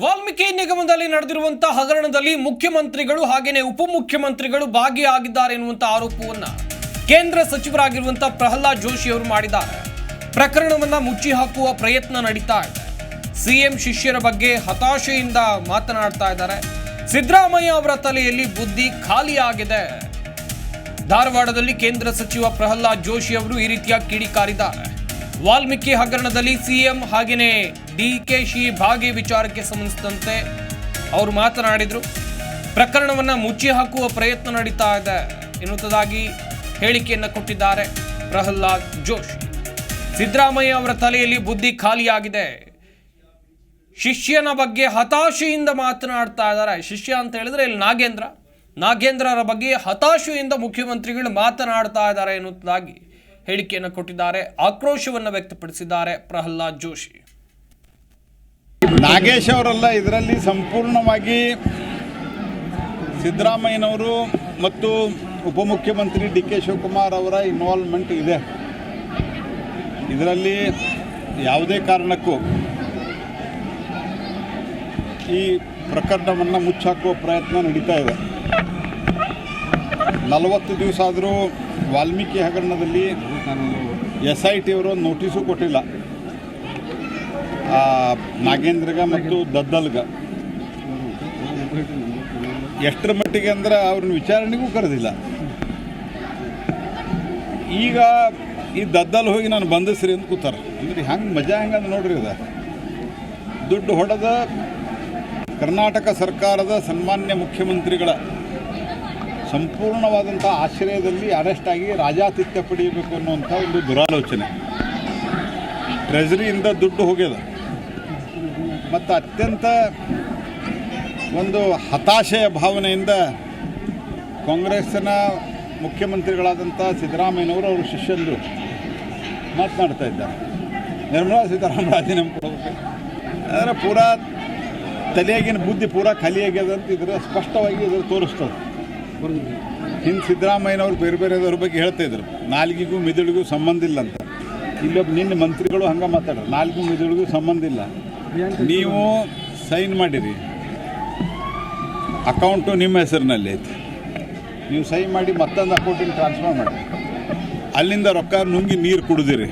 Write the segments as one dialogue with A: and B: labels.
A: ವಾಲ್ಮೀಕಿ ನಿಗಮದಲ್ಲಿ ನಡೆದಿರುವಂತಹ ಹಗರಣದಲ್ಲಿ ಮುಖ್ಯಮಂತ್ರಿಗಳು ಹಾಗೆಯೇ ಉಪಮುಖ್ಯಮಂತ್ರಿಗಳು ಭಾಗಿಯಾಗಿದ್ದಾರೆ ಎನ್ನುವಂತಹ ಆರೋಪವನ್ನ ಕೇಂದ್ರ ಸಚಿವರಾಗಿರುವಂತಹ ಪ್ರಹ್ಲಾದ್ ಜೋಶಿ ಅವರು ಮಾಡಿದ್ದಾರೆ. ಪ್ರಕರಣವನ್ನ ಮುಚ್ಚಿ ಹಾಕುವ ಪ್ರಯತ್ನ ನಡೀತಾ ಇದೆ. ಸಿಎಂ ಶಿಷ್ಯರ ಬಗ್ಗೆ ಹತಾಶೆಯಿಂದ ಮಾತನಾಡ್ತಾ ಇದ್ದಾರೆ. ಸಿದ್ದರಾಮಯ್ಯ ಅವರ ತಲೆಯಲ್ಲಿ ಬುದ್ಧಿ ಖಾಲಿಯಾಗಿದೆ. ಧಾರವಾಡದಲ್ಲಿ ಕೇಂದ್ರ ಸಚಿವ ಪ್ರಹ್ಲಾದ್ ಜೋಶಿ ಅವರು ಈ ರೀತಿಯಾಗಿ ಕಿಡಿಕಾರಿದ್ದಾರೆ. ವಾಲ್ಮೀಕಿ ಹಗರಣದಲ್ಲಿ ಸಿಎಂ ಹಾಗೆಯೇ ಶಿ ಭಾಗಿ ವಿಚಾರಕ್ಕೆ ಸಂಬಂಧಿಸಿದಂತೆ ಅವರು ಮಾತನಾಡಿದರು. ಪ್ರಕರಣವನ್ನು ಮುಚ್ಚಿ ಹಾಕುವ ಪ್ರಯತ್ನ ನಡೀತಾ ಇದೆ ಎನ್ನುವುದಾಗಿ ಹೇಳಿಕೆಯನ್ನು ಕೊಟ್ಟಿದ್ದಾರೆ ಪ್ರಹ್ಲಾದ್ ಜೋಶಿ. ಸಿದ್ದರಾಮಯ್ಯ ಅವರ ತಲೆಯಲ್ಲಿ ಬುದ್ಧಿ ಖಾಲಿಯಾಗಿದೆ. ಶಿಷ್ಯನ ಬಗ್ಗೆ ಹತಾಶೆಯಿಂದ ಮಾತನಾಡ್ತಾ ಇದ್ದಾರೆ. ಶಿಷ್ಯ ಅಂತ ಹೇಳಿದ್ರೆ ಇಲ್ಲಿ ನಾಗೇಂದ್ರ. ನಾಗೇಂದ್ರರ ಬಗ್ಗೆ ಹತಾಶೆಯಿಂದ ಮುಖ್ಯಮಂತ್ರಿಗಳು ಮಾತನಾಡ್ತಾ ಇದ್ದಾರೆ ಎನ್ನುವುದಾಗಿ ಹೇಳಿಕೆಯನ್ನು ಕೊಟ್ಟಿದ್ದಾರೆ. ಆಕ್ರೋಶವನ್ನು ವ್ಯಕ್ತಪಡಿಸಿದ್ದಾರೆ ಪ್ರಹ್ಲಾದ್ ಜೋಶಿ.
B: ನಾಗೇಶ್ ಅವರೆಲ್ಲ, ಇದರಲ್ಲಿ ಸಂಪೂರ್ಣವಾಗಿ ಸಿದ್ದರಾಮಯ್ಯನವರು ಮತ್ತು ಉಪಮುಖ್ಯಮಂತ್ರಿ ಡಿ ಕೆ ಶಿವಕುಮಾರ್ ಅವರ ಇನ್ವಾಲ್ವ್ಮೆಂಟ್ ಇದೆ. ಇದರಲ್ಲಿ ಯಾವುದೇ ಕಾರಣಕ್ಕೂ ಈ ಪ್ರಕರಣವನ್ನು ಮುಚ್ಚಾಕುವ ಪ್ರಯತ್ನ ನಡೀತಾ ಇದೆ. ನಲವತ್ತು ದಿವಸ ಆದರೂ ವಾಲ್ಮೀಕಿ ಹಗರಣದಲ್ಲಿ ಎಸ್ ಐ ಟಿ ಅವರು ನೋಟಿಸು ಕೊಟ್ಟಿಲ್ಲ. ನಾಗೇಂದ್ರಗ ಮತ್ತು ದದ್ದಲ್ಗ. ಎಷ್ಟರ ಮಟ್ಟಿಗೆ ಅಂದ್ರೆ ಅವ್ರನ್ನ ವಿಚಾರಣೆಗೂ ಕರೆದಿಲ್ಲ. ಈಗ ಈ ದದ್ದಲ್ ಹೋಗಿ ನಾನು ಬಂಧಿಸ್ರಿ ಅಂತ ಕೂತಾರೆ. ಅಂದ್ರೆ ಹೆಂಗೆ ಮಜಾ ಹೆಂಗಂದ್ರೆ ನೋಡ್ರಿ ಅದ. ದುಡ್ಡು ಹೊಡೆದ ಕರ್ನಾಟಕ ಸರ್ಕಾರದ ಸನ್ಮಾನ್ಯ ಮುಖ್ಯಮಂತ್ರಿಗಳ ಸಂಪೂರ್ಣವಾದಂಥ ಆಶ್ರಯದಲ್ಲಿ ಅರೆಸ್ಟ್ ಆಗಿ ರಾಜಾತಿಥ್ಯ ಪಡೆಯಬೇಕು ಅನ್ನುವಂಥ ಒಂದು ದುರಾಲೋಚನೆ. ಟ್ರೆಜರಿಯಿಂದ ದುಡ್ಡು ಹೋಗ್ಯದ. ಮತ್ತು ಅತ್ಯಂತ ಒಂದು ಹತಾಶೆಯ ಭಾವನೆಯಿಂದ ಕಾಂಗ್ರೆಸ್ಸಿನ ಮುಖ್ಯಮಂತ್ರಿಗಳಾದಂಥ ಸಿದ್ದರಾಮಯ್ಯನವರು ಅವರು ಶಿಷ್ಯಂದರು ಮಾತನಾಡ್ತಾ ಇದ್ದಾರೆ. ನಿರ್ಮಲಾ ಸೀತಾರಾಮನ್ ರಾಜೀನಾಮೆ ಕೊಡಬೇಕು. ಅಂದರೆ ಪೂರಾ ತಲೆಯಾಗಿನ ಬುದ್ಧಿ ಪೂರಾ ಖಾಲಿಯಾಗ್ಯದ ಅಂತ ಇದ್ರೆ ಸ್ಪಷ್ಟವಾಗಿ ಇದ್ರ ತೋರಿಸ್ತದೆ. ಹಿಂದೆ ಸಿದ್ದರಾಮಯ್ಯನವರು ಬೇರೆ ಬೇರೆದವ್ರ ಬಗ್ಗೆ ಹೇಳ್ತಾ ಇದ್ರು. ನಾಲ್ಗಿಗೂ ಮಿದುಳಿಗೂ ಸಂಬಂಧ ಇಲ್ಲ ಅಂತ. ಇಲ್ಲೊಬ್ಬ ನಿನ್ನ ಮಂತ್ರಿಗಳು ಹಂಗೆ ಮಾತಾಡ್ರು. ನಾಲ್ಕು ಮಿದುಳಿಗೂ ಸಂಬಂಧ ಇಲ್ಲ. ನೀವು ಸೈನ್ ಮಾಡಿರಿ. ಅಕೌಂಟು ನಿಮ್ಮ ಹೆಸರಿನಲ್ಲಿ ಐತಿ. ನೀವು ಸೈನ್ ಮಾಡಿ ಮತ್ತೊಂದು ಅಕೌಂಟಿಗೆ ಟ್ರಾನ್ಸ್ಫರ್ ಮಾಡಿ ಅಲ್ಲಿಂದ ರೊಕ್ಕ ನುಂಗಿ ನೀರು ಕುಡಿದಿರಿ.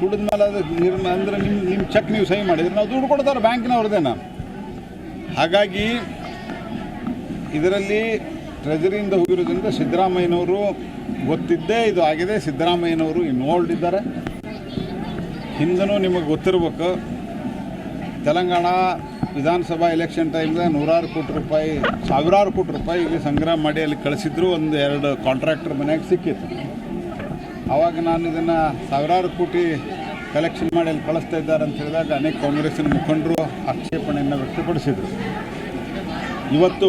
B: ಕುಡಿದ್ಮೇಲೆ ಅದು ನೀರನ್ನ ಅಂದರೆ ನಿಮ್ಮ ನಿಮ್ಮ ಚೆಕ್ ನೀವು ಸೈನ್ ಮಾಡಿದ್ರೆ ನಾವು ದುಡ್ಡು ಕೊಡ್ತಾರೆ ಬ್ಯಾಂಕಿನವ್ರದ್ದೇನ ಹಾಗಾಗಿ ಇದರಲ್ಲಿ ಟ್ರೆಜರಿಯಿಂದ ಹೋಗಿರೋದ್ರಿಂದ ಸಿದ್ದರಾಮಯ್ಯನವರು ಗೊತ್ತಿದ್ದೇ ಇದು ಆಗಿದೆ. ಸಿದ್ದರಾಮಯ್ಯನವರು ಇನ್ವೋಲ್ಡ್ ಇದ್ದಾರೆ. ಹಿಂದನೂ ನಿಮಗೆ ಗೊತ್ತಿರಬೇಕು. ತೆಲಂಗಾಣ ವಿಧಾನಸಭಾ ಎಲೆಕ್ಷನ್ ಟೈಮ್ದಾಗ ನೂರಾರು ಕೋಟಿ ರೂಪಾಯಿ, ಸಾವಿರಾರು ಕೋಟಿ ರೂಪಾಯಿ ಇಲ್ಲಿ ಸಂಗ್ರಹ ಮಾಡಿ ಅಲ್ಲಿ ಕಳಿಸಿದ್ರು. ಒಂದು ಎರಡು ಕಾಂಟ್ರಾಕ್ಟರ್ ಮನೆಯಾಗ ಸಿಕ್ಕಿತ್ತು. ಆವಾಗ ನಾನು ಇದನ್ನು ಸಾವಿರಾರು ಕೋಟಿ ಕಲೆಕ್ಷನ್ ಮಾಡಿ ಅಲ್ಲಿ ಕಳಿಸ್ತಾ ಇದ್ದಾರೆ ಅಂತ ಹೇಳಿದಾಗ ಅನೇಕ ಕಾಂಗ್ರೆಸ್ಸಿನ ಮುಖಂಡರು ಆಕ್ಷೇಪಣೆಯನ್ನು ವ್ಯಕ್ತಪಡಿಸಿದರು. ಇವತ್ತು